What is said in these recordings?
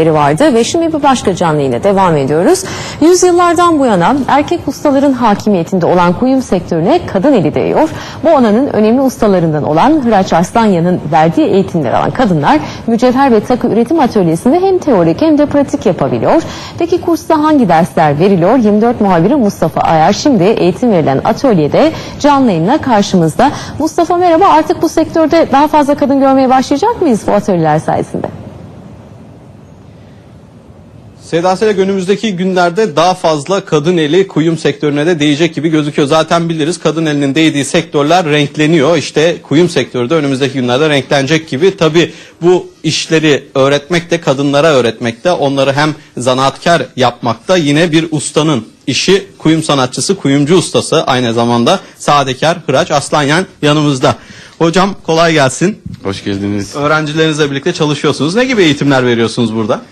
eksiklikleri vardı ve şimdi bir başka canlı yayına devam ediyoruz. Yüzyıllardan bu yana erkek ustaların hakimiyetinde olan kuyum sektörüne kadın eli değiyor. Bu alanın önemli ustalarından olan Hıraç Arslanyan'ın verdiği eğitimler alan kadınlar mücevher ve takı üretim atölyesinde hem teorik hem de pratik yapabiliyor. Peki kursta hangi dersler veriliyor? 24 muhabiri Mustafa Ayar şimdi eğitim verilen atölyede canlı yayınla karşımızda. Mustafa merhaba artık bu sektörde daha fazla kadın görmeye başlayacak mıyız bu atölyeler sayesinde? Seda Selek önümüzdeki günlerde daha fazla kadın eli kuyum sektörüne de değecek gibi gözüküyor. Zaten biliriz kadın elinin değdiği sektörler renkleniyor. İşte kuyum sektörü de önümüzdeki günlerde renklenecek gibi. Tabi bu işleri öğretmek de kadınlara öğretmek de onları hem zanaatkar yapmakta yine bir ustanın işi kuyum sanatçısı, kuyumcu ustası aynı zamanda Sadekar Hıraç Aslanyan yanımızda. Hocam kolay gelsin. Hoş geldiniz. Öğrencilerinizle birlikte çalışıyorsunuz. Ne gibi eğitimler veriyorsunuz burada?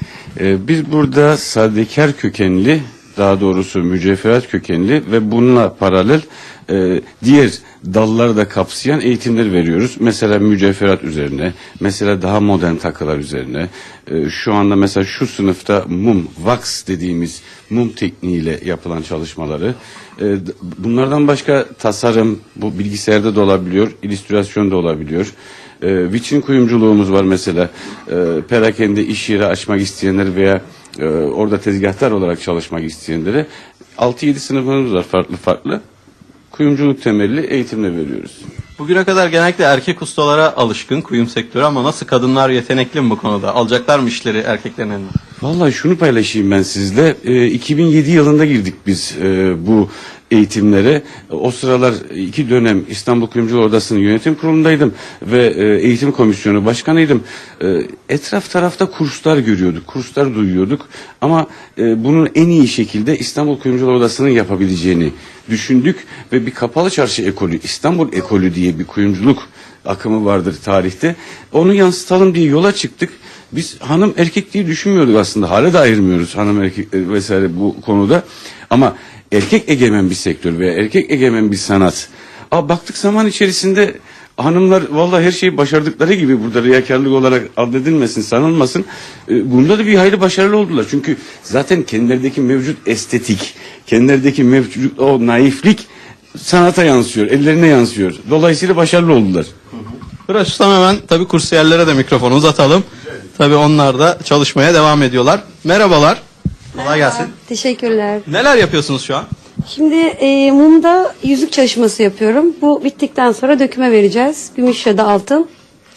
Ee, biz burada sadekar kökenli, daha doğrusu mücevherat kökenli ve bununla paralel e, diğer dalları da kapsayan eğitimler veriyoruz. Mesela mücevherat üzerine, mesela daha modern takılar üzerine. E, şu anda mesela şu sınıfta mum, wax dediğimiz mum tekniğiyle yapılan çalışmaları. E, bunlardan başka tasarım, bu bilgisayarda da olabiliyor, illüstrasyon da olabiliyor. E, viçin kuyumculuğumuz var mesela. E, perakende iş yeri açmak isteyenler veya e, orada tezgahtar olarak çalışmak isteyenlere 6-7 sınıfımız var farklı farklı. Kuyumculuk temelli eğitimle veriyoruz. Bugüne kadar genellikle erkek ustalara alışkın kuyum sektörü ama nasıl kadınlar yetenekli mi bu konuda? Alacaklar mı işleri erkeklerin eline? Vallahi şunu paylaşayım ben sizle. E, 2007 yılında girdik biz e, bu eğitimlere. O sıralar iki dönem İstanbul Kuyumcular Odası'nın yönetim kurulundaydım ve e, eğitim komisyonu başkanıydım. E, etraf tarafta kurslar görüyorduk, kurslar duyuyorduk ama e, bunun en iyi şekilde İstanbul Kuyumcular Odası'nın yapabileceğini düşündük ve bir kapalı çarşı ekolü, İstanbul ekolü diye bir kuyumculuk akımı vardır tarihte. Onu yansıtalım diye yola çıktık. Biz hanım erkek diye düşünmüyorduk aslında. Hala da ayırmıyoruz hanım erkek vesaire bu konuda. Ama erkek egemen bir sektör veya erkek egemen bir sanat. Aa, baktık zaman içerisinde hanımlar vallahi her şeyi başardıkları gibi burada riyakarlık olarak addedilmesin, sanılmasın. E, bunda da bir hayli başarılı oldular. Çünkü zaten kendilerindeki mevcut estetik, kendilerindeki mevcut o naiflik sanata yansıyor, ellerine yansıyor. Dolayısıyla başarılı oldular. Ustam hemen tabii kursiyerlere de mikrofonu uzatalım. Tabii onlar da çalışmaya devam ediyorlar. Merhabalar. Kolay gelsin. Teşekkürler. Neler yapıyorsunuz şu an? Şimdi e, mumda yüzük çalışması yapıyorum. Bu bittikten sonra döküme vereceğiz. Gümüş ya da altın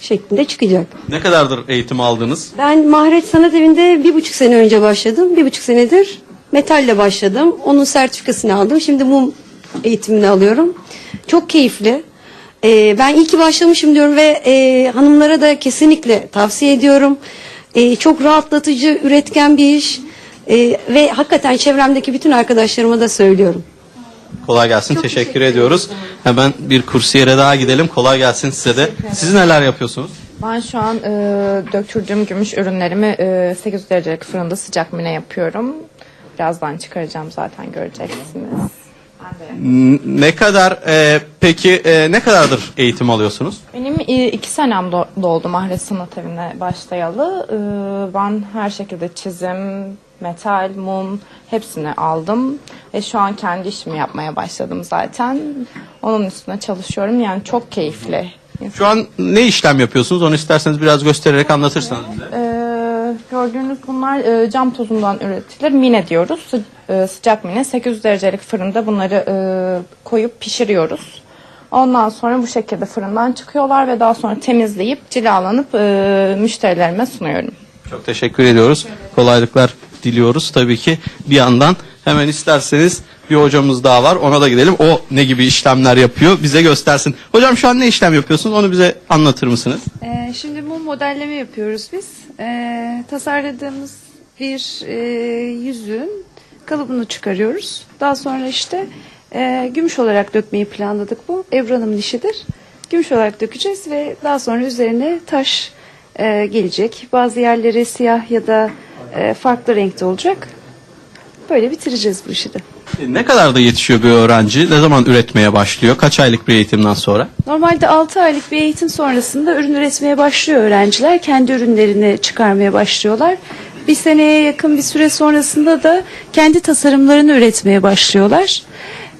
şeklinde çıkacak. Ne kadardır eğitim aldınız? Ben Maharet Sanat Evi'nde bir buçuk sene önce başladım. Bir buçuk senedir metalle başladım. Onun sertifikasını aldım. Şimdi mum eğitimini alıyorum. Çok keyifli. E, ben iyi ki başlamışım diyorum ve e, hanımlara da kesinlikle tavsiye ediyorum. E, çok rahatlatıcı, üretken bir iş. E, ve hakikaten çevremdeki bütün arkadaşlarıma da söylüyorum. Kolay gelsin. Çok teşekkür, teşekkür ediyoruz. Hemen bir kursiyere daha gidelim. Kolay gelsin size de. Siz neler yapıyorsunuz? Ben şu an e, döktürdüğüm gümüş ürünlerimi e, 800 derecelik fırında sıcak mine yapıyorum. Birazdan çıkaracağım zaten göreceksiniz. N- Ne kadar e, peki e, ne kadardır eğitim alıyorsunuz? Benim e, iki senem do- doldu Mahret Sanat Evi'ne başlayalı. E, ben her şekilde çizim, metal, mum hepsini aldım. Ve şu an kendi işimi yapmaya başladım zaten. Onun üstüne çalışıyorum. Yani çok keyifli. Şu an ne işlem yapıyorsunuz? Onu isterseniz biraz göstererek anlatırsanız. Ee, gördüğünüz bunlar e, cam tozundan üretilir. Mine diyoruz. Sı- e, sıcak mine. 800 derecelik fırında bunları e, koyup pişiriyoruz. Ondan sonra bu şekilde fırından çıkıyorlar ve daha sonra temizleyip cilalanıp e, müşterilerime sunuyorum. Çok teşekkür ediyoruz. Kolaylıklar diliyoruz tabii ki. Bir yandan hemen isterseniz bir hocamız daha var. Ona da gidelim. O ne gibi işlemler yapıyor bize göstersin. Hocam şu an ne işlem yapıyorsunuz? Onu bize anlatır mısınız? Ee, şimdi mum modelleme yapıyoruz biz. Ee, tasarladığımız bir e, yüzüğün kalıbını çıkarıyoruz. Daha sonra işte e, gümüş olarak dökmeyi planladık bu. Ebru Hanım'ın işidir. Gümüş olarak dökeceğiz ve daha sonra üzerine taş e, gelecek. Bazı yerleri siyah ya da e, farklı renkte olacak. Böyle bitireceğiz bu işi de. E, Ne kadar da yetişiyor bir öğrenci? Ne zaman üretmeye başlıyor? Kaç aylık bir eğitimden sonra? Normalde 6 aylık bir eğitim sonrasında ürün üretmeye başlıyor öğrenciler. Kendi ürünlerini çıkarmaya başlıyorlar. Bir seneye yakın bir süre sonrasında da kendi tasarımlarını üretmeye başlıyorlar.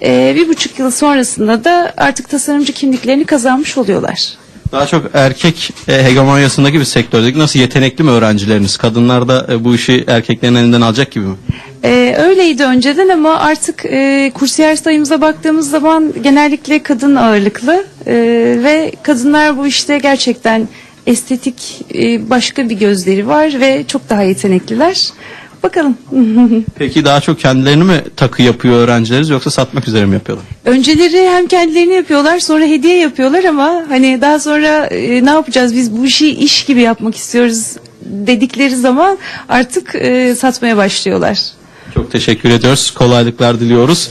Ee, bir buçuk yıl sonrasında da artık tasarımcı kimliklerini kazanmış oluyorlar. Daha çok erkek e, hegemonyasındaki bir sektördeki nasıl yetenekli mi öğrencileriniz? Kadınlar da e, bu işi erkeklerin elinden alacak gibi mi? Ee, öyleydi önceden ama artık e, kursiyer sayımıza baktığımız zaman genellikle kadın ağırlıklı Ee, ve kadınlar bu işte gerçekten estetik e, başka bir gözleri var ve çok daha yetenekliler. Bakalım. Peki daha çok kendilerini mi takı yapıyor öğrencileriniz yoksa satmak üzere mi yapıyorlar? Önceleri hem kendilerini yapıyorlar sonra hediye yapıyorlar ama hani daha sonra e, ne yapacağız biz bu işi iş gibi yapmak istiyoruz dedikleri zaman artık e, satmaya başlıyorlar. Çok teşekkür ediyoruz. Kolaylıklar diliyoruz.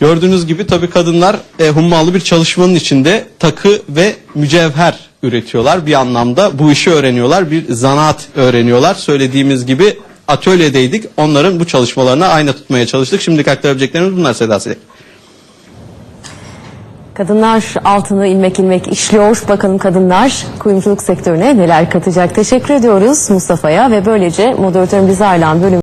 Gördüğünüz gibi tabii kadınlar e, hummalı bir çalışmanın içinde takı ve mücevher üretiyorlar. Bir anlamda bu işi öğreniyorlar. Bir zanaat öğreniyorlar. Söylediğimiz gibi atölyedeydik. Onların bu çalışmalarına ayna tutmaya çalıştık. Şimdilik aktarabileceklerimiz bunlar Seda Silek. Kadınlar altını ilmek ilmek işliyor. Bakalım kadınlar kuyumculuk sektörüne neler katacak. Teşekkür ediyoruz Mustafa'ya ve böylece moderatörün bizi ağırlayan bölüm